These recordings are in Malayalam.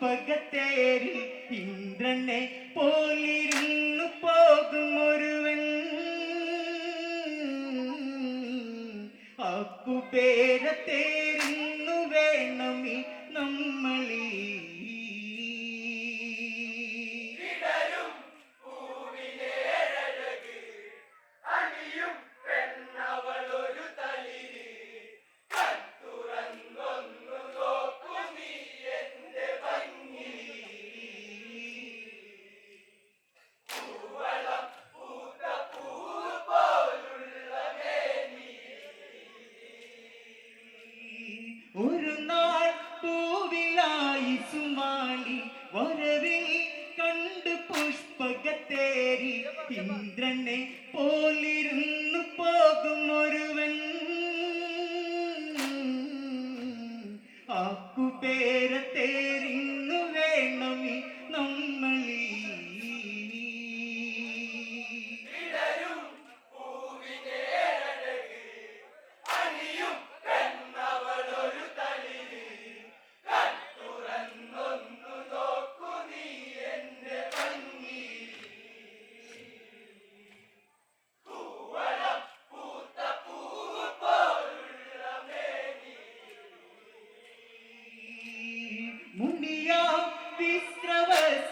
പുഷ്പകത്തേരിൽ ഇന്ദ്രനെ പോലെ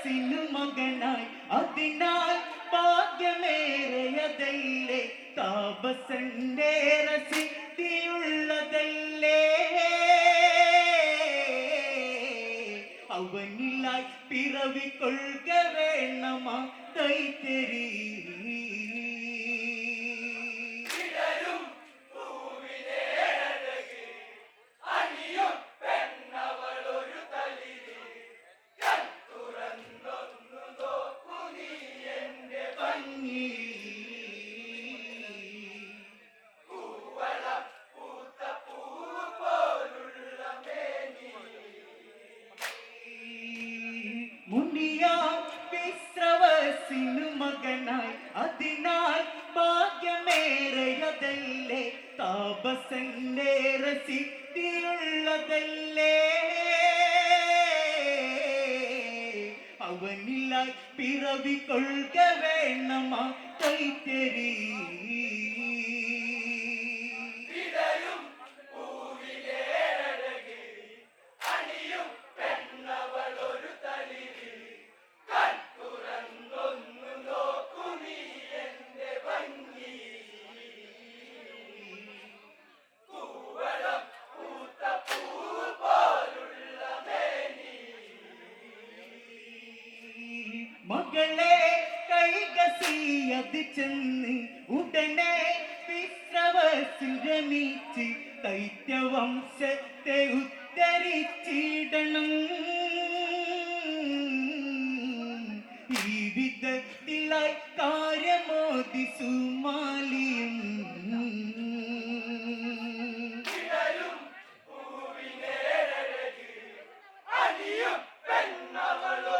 മനസ്സിനു മകനായി. അതിനാൽ ഭാഗ്യമേറെയതല്ലേ? താപസന്റേറെ സിദ്ധിയുള്ളതല്ലേ അവനിലായി പിറവിക്കൊള്ള அவனில்லாய் பிறவி கொள்க வேணமா கைத்தறி മകളെ കൈകസിയത് ചെന്ന് ഉടനെ വിശ്രവസിൽ രമിച്ച് ദൈത്യവംശത്തെ ഉദ്ധരിച്ചിടണം ജീവിതത്തിലായി കാര്യമോതി സുമാലിയും. പെണ്ണവളോ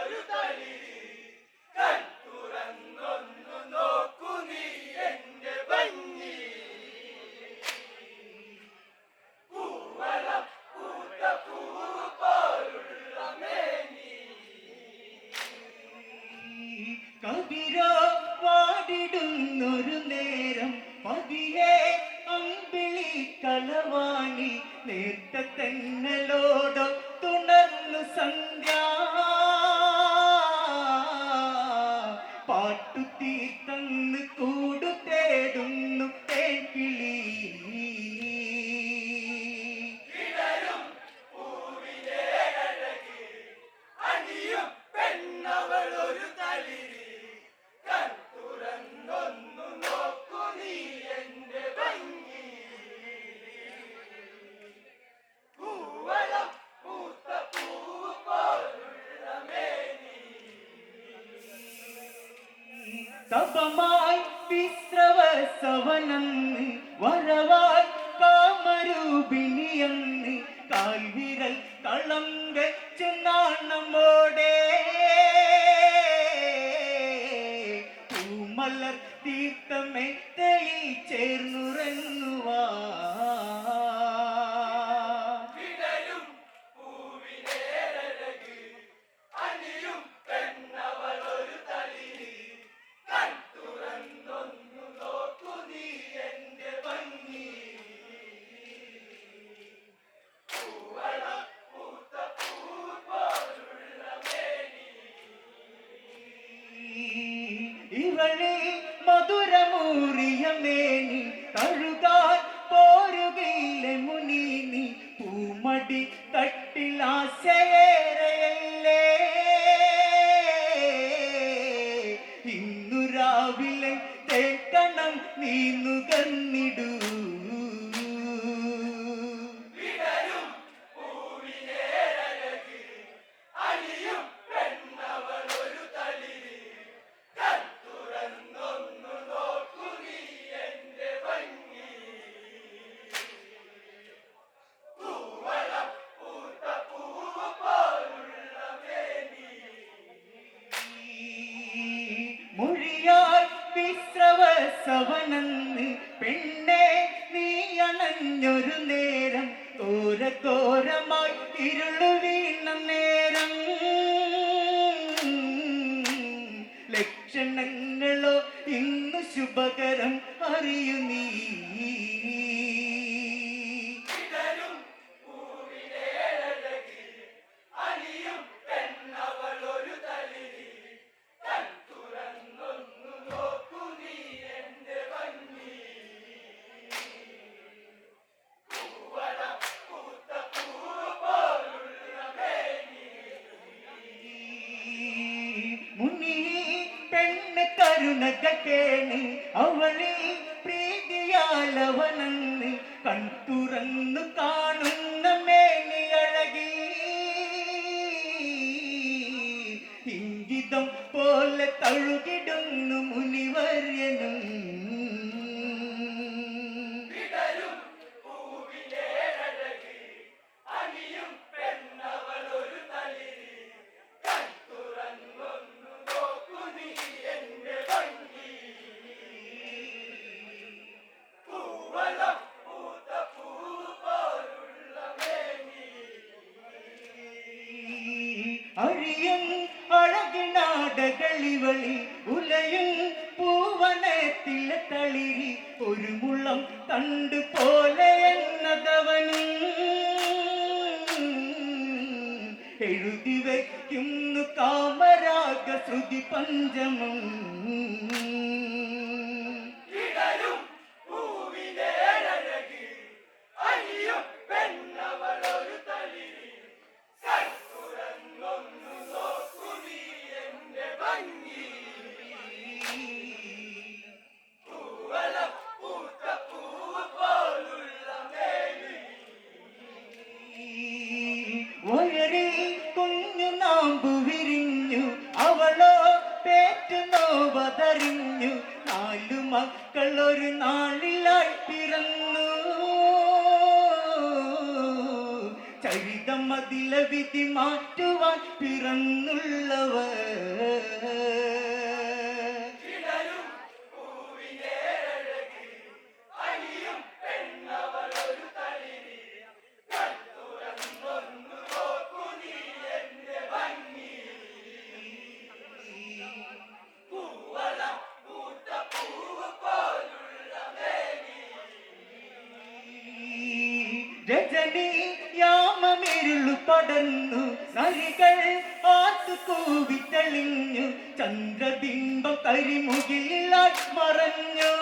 തപമായി വിശ്രവസവനന്ന് വരവായി കാമരൂപിണിയെന്ന് കാൽവിരൽ കളം വെച്ചു നാണമോടെ വിശ്രവസവനന്ന് പെണ്ണെ നീ അണഞ്ഞൊരു നേരം തോരത്തോരമായി ഇരുളു കരുണകേണി അവളിൽ പ്രീതിയാലവനെന്ന് കൺതുറന്നു കാണുന്ന മേനി അഴകി ഇംഗിതം പോലെ തഴുകിടുന്നു മുനിവര്യനും അഴിയും അഴകിനാടകളിവളി ഉലയും പൂവനത്തിലെ തളിരി ഒരു മുളം കണ്ടു പോലെ എന്നതവനും എഴുതി വയ്ക്കുന്നു കാമരാഗ ശ്രുതി പഞ്ചമം. വയറിൽ മാറ്റുവാൻ പിറന്നുള്ളവർ. തെളിഞ്ഞു ചന്ദ്രബിംബം കരിമുകിലായി മറഞ്ഞു.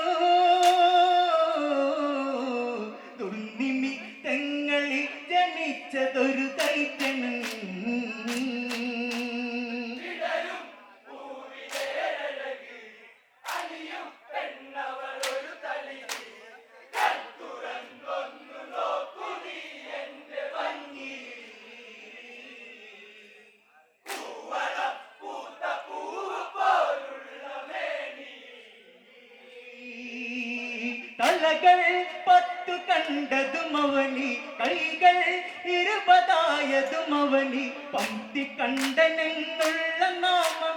தலகள் பத்து கண்டதும் அவனி கைகள் இருபதாயதும் அவனி. பந்தி கண்டனென்னுள்ள நாம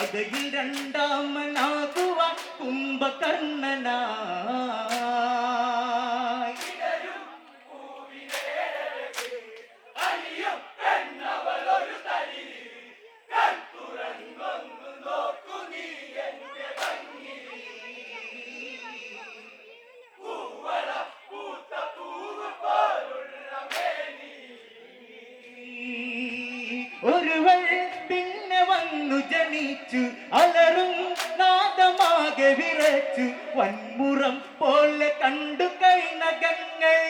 കഥയിൽ രണ്ടാമനാകുവാൻ കുംഭകർണനായി நீச்சு அலரும் நாதமாக விரச்சு வன்முறம் போல கண்டு கை நகங்கை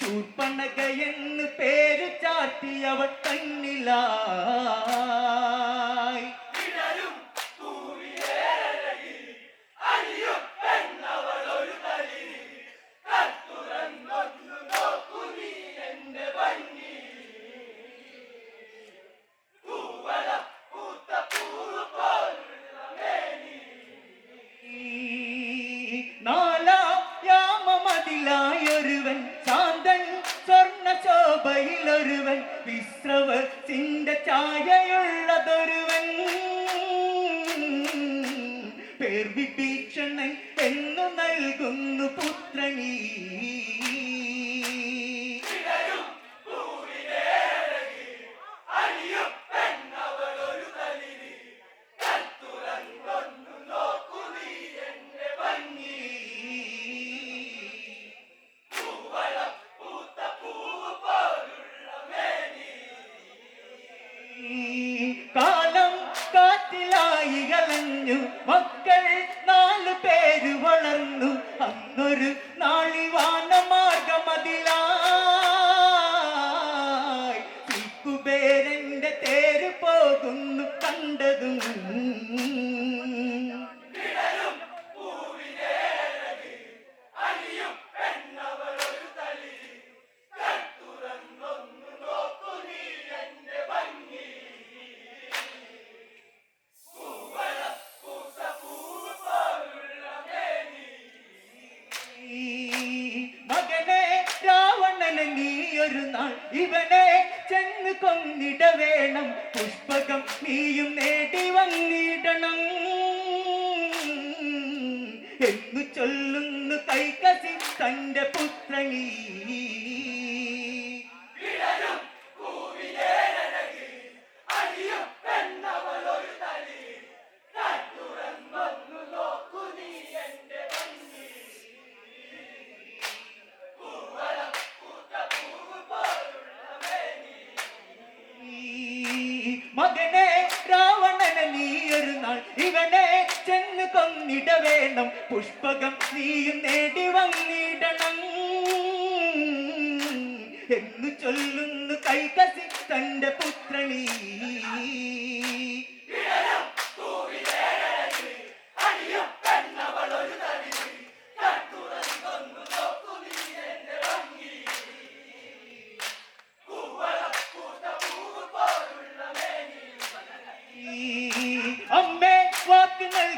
சூர்பனக என்று பேரு சாத்தி அவ கண்ணிலா. യാമമതിലായൊരുവൻ ശാന്തൻ സ്വർണ ശോഭയിലൊരുവൻ വിശ്രവത്തിന്റെ ചായയുള്ളതൊരുവൻ പേർ വിഭീഷണൻ എന്നു നൽകുന്നു പുത്രനീ പോകുന്നു കണ്ടതും പുഷ്പകം നീയും നേടി വന്നിടണം. എന്നു ചൊല്ലുന്നു കൈകസി തന്റെ പുത്രനീ. മകനെ രാവണന നീ ഒരു നാൾ ഇവനെ ചെന്ന് കൊന്നിട വേണം പുഷ്പകം നീയും നേടി വന്നിടണം. എന്ന് ചൊല്ലുന്നു കൈകസി തന്റെ പുത്രനീ.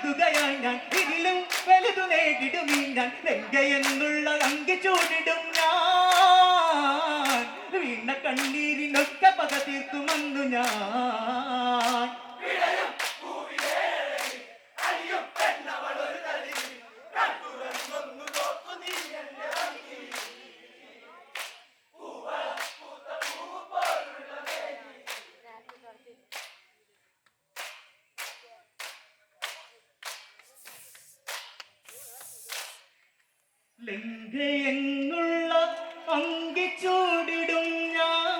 നൽകുകയായി ഞാൻ ഇതിലും വലുതു നേടിടുമീ ഞാൻ ലങ്കയെന്നുള്ള അങ്കി ചൂടിടും ഞാൻ. വീണ കണ്ണീരിനൊക്കെ പക തീർക്കുമെന്നു ഞാൻ. ലങ്കയെന്നുള്ള അങ്കിച്ചൂടിടും ഞാൻ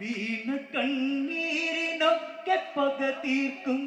വീണ കണ്ണീരിനൊക്കെ പക തീർക്കും